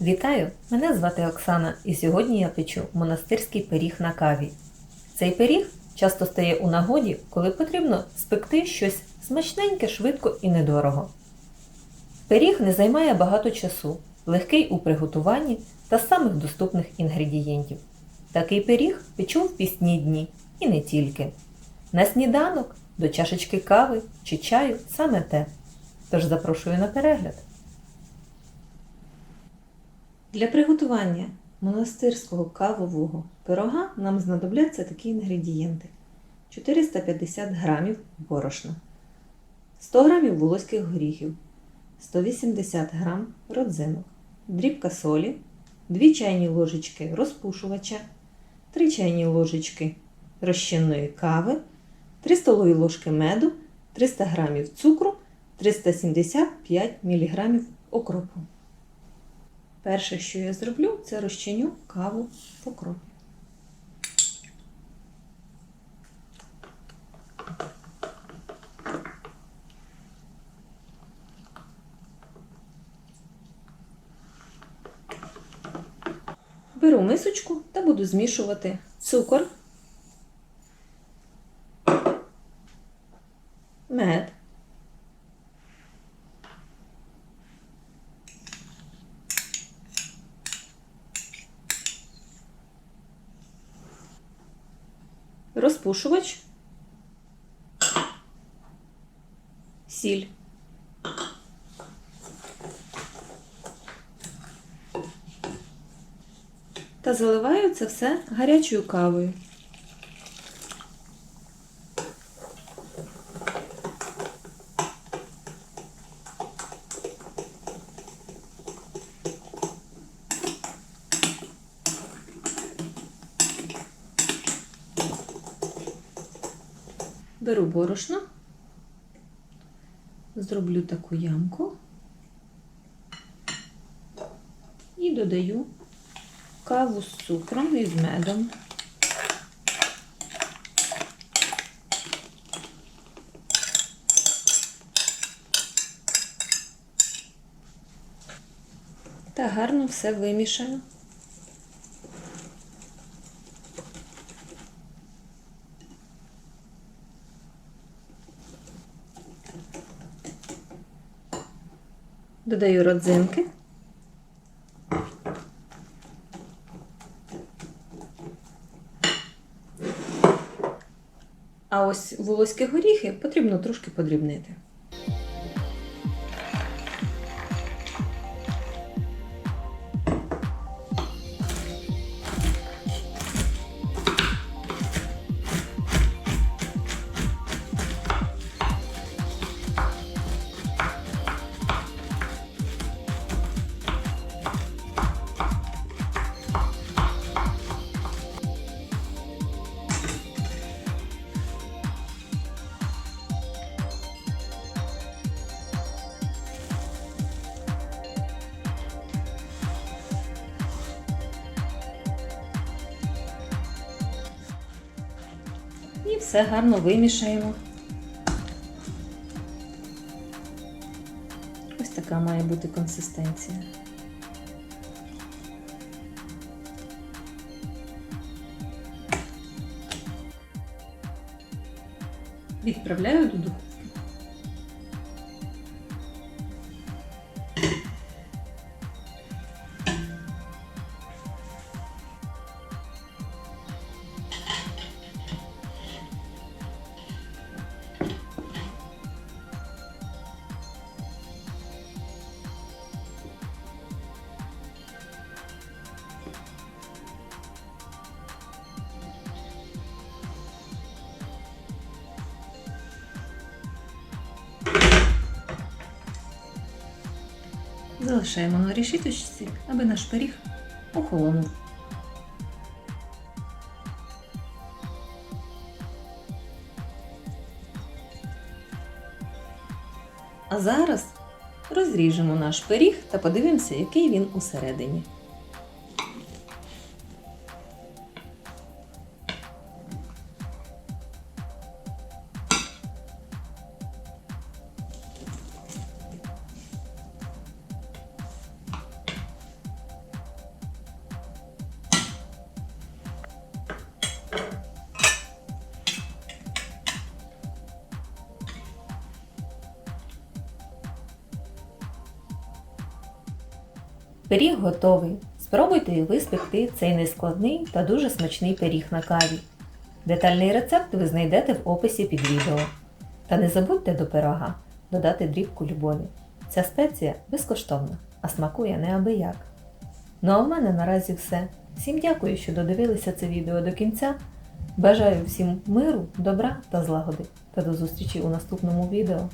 Вітаю! Мене звати Оксана, і сьогодні я печу монастирський пиріг на каві. Цей пиріг часто стає у нагоді, коли потрібно спекти щось смачненьке, швидко і недорого. Пиріг не займає багато часу, легкий у приготуванні та самих доступних інгредієнтів. Такий пиріг печу в пісні дні і не тільки. На сніданок до чашечки кави чи чаю саме те. Тож запрошую на перегляд. Для приготування монастирського кавового пирога нам знадобляться такі інгредієнти: 450 г борошна, 100 г волоських горіхів, 180 г родзинок, дрібка солі, 2 чайні ложечки розпушувача, 3 чайні ложечки розчинної кави, 3 столові ложки меду, 300 г цукру, 375 мг окропу. Перше, що я зроблю, це розчиню каву по окропі. Беру мисочку та буду змішувати цукор, розпушувач, сіль. Та заливаю це все гарячою кавою. Беру борошно, зроблю таку ямку і додаю каву з цукром і з медом. Та гарно все вимішаю. Додаю родзинки. А ось волоські горіхи потрібно трошки подрібнити. І все гарно вимішаємо. Ось така має бути консистенція. Відправляю до духовки. Залишаємо на решіточці, аби наш пиріг охолонув. А зараз розріжемо наш пиріг та подивимося, який він усередині. Пиріг готовий. Спробуйте і ви спекти цей нескладний та дуже смачний пиріг на каві. Детальний рецепт ви знайдете в описі під відео. Та не забудьте до пирога додати дрібку любові. Ця спеція безкоштовна, а смакує неабияк. Ну а в мене наразі все. Всім дякую, що додивилися це відео до кінця. Бажаю всім миру, добра та злагоди. Та до зустрічі у наступному відео.